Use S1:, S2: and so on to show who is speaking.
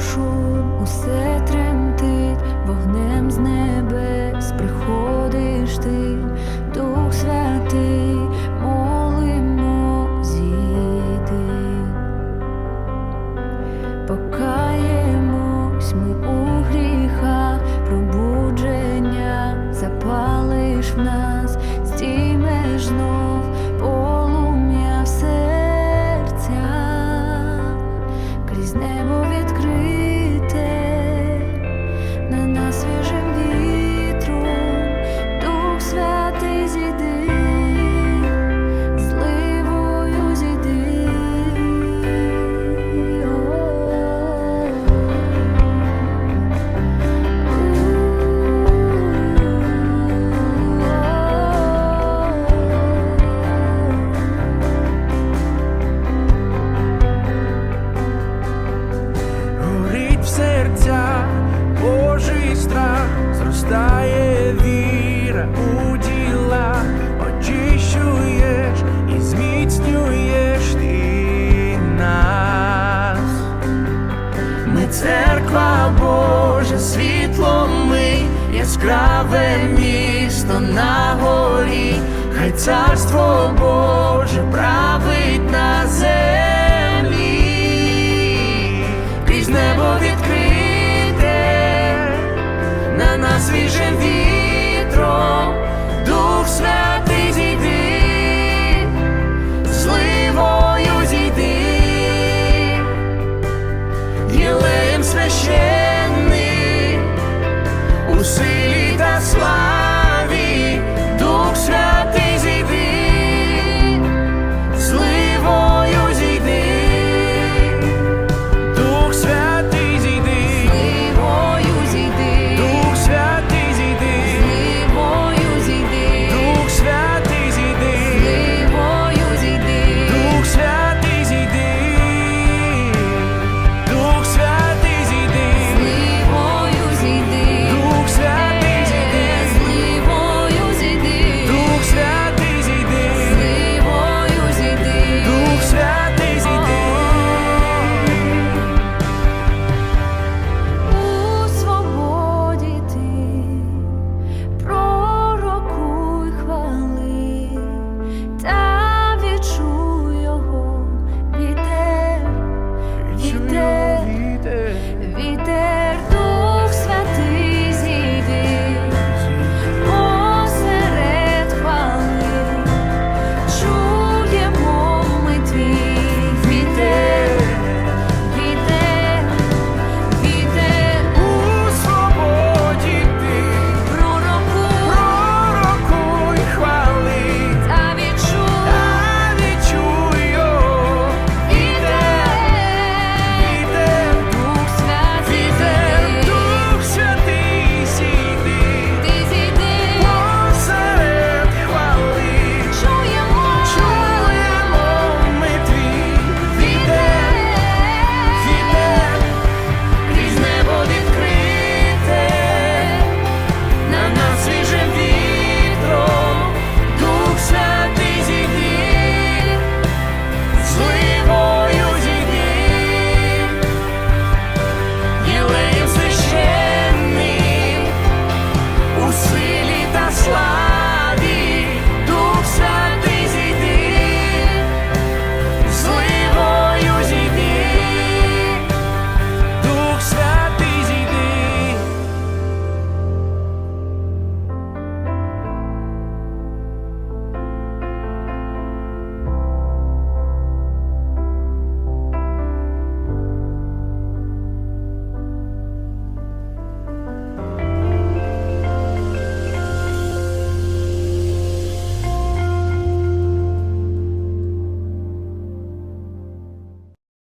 S1: шум, усе
S2: віра у діла очищуєш і зміцнюєш ти нас. Ми церква Божа, світло ми, яскраве місто на горі, хай царство Боже править на землі, крізь небо відкрив. see